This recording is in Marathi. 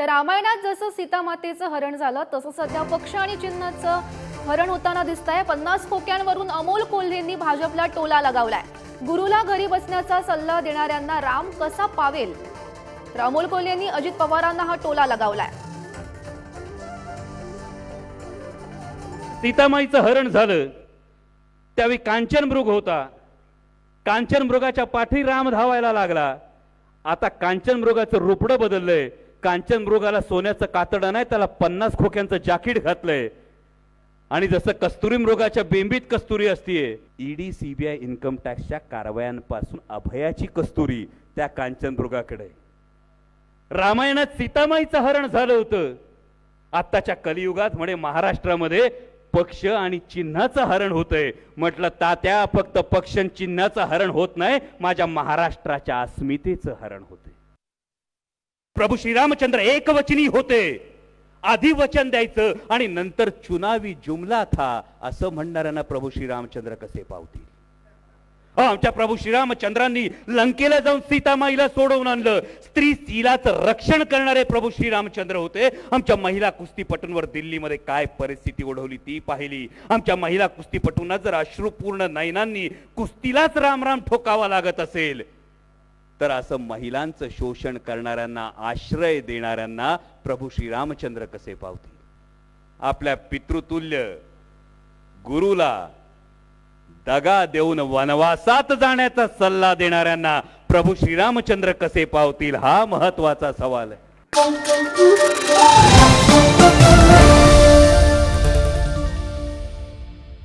तर रामायणात जसं सीतामातेचं हरण झालं तसं सध्या पक्ष आणि चिन्हाचं हरण होताना दिसत आहे पन्नास खोक्यांवरून अमोल कोल्हेंनी भाजपला टोला लगावलाय. गुरुला घरी बसण्याचा सल्ला देणाऱ्यांना राम कसा पावेल? तर अमोल कोल्हेंनी अजित पवारांना हा टोला लगावलाय. सीतामाईचं हरण झालं. त्यावेळी कांचन मृग होता. कांचन मृगाच्या पाठी राम धावायला लागला. आता कांचन मृगाचं रुपडं बदललंय. कांचन मृगाला सोन्याचं कातडं नाही त्याला पन्नास खोक्यांचं जाकीट घातलंय. आणि जसं कस्तुरी मृगाच्या बेंबीत कस्तुरी असतीये ईडी सीबीआय इन्कम टॅक्सच्या कारवायांपासून अभयाची कस्तुरी त्या कांचन मृगाकडे. रामायणात सीतामाईचं हरण झालं होतं. आत्ताच्या कलियुगात म्हणे महाराष्ट्रामध्ये पक्ष आणि चिन्हाचं हरण होतंय. म्हटलं तात्या फक्त पक्ष चिन्हाचं हरण होत नाही माझ्या महाराष्ट्राच्या अस्मितेचं हरण होतंय. प्रभू श्रीरामचंद्र एकवचनी होते. आधी वचन द्यायचं आणि नंतर चुनावी जुमला था असं म्हणणाऱ्यांना प्रभू श्रीरामचंद्र कसे पावतील? आमच्या प्रभू श्रीरामचंद्रांनी लंकेला जाऊन सीतामाईला सोडवून आणलं. स्त्री सीलाचं रक्षण करणारे प्रभू श्रीरामचंद्र होते. आमच्या महिला कुस्तीपटूंवर दिल्लीमध्ये काय परिस्थिती ओढवली ती पाहिली. आमच्या महिला कुस्तीपटूंना जर अश्रुपूर्ण नयनांनी कुस्तीलाच राम राम ठोकावा लागत असेल तर असं महिलांचं शोषण करणाऱ्यांना आश्रय देणाऱ्यांना प्रभू श्रीरामचंद्र कसे पावतील? आपल्या पितृतुल्य गुरुला दगा देऊन वनवासात जाण्याचा सल्ला देणाऱ्यांना प्रभू श्रीरामचंद्र कसे पावतील हा महत्त्वाचा सवाल आहे.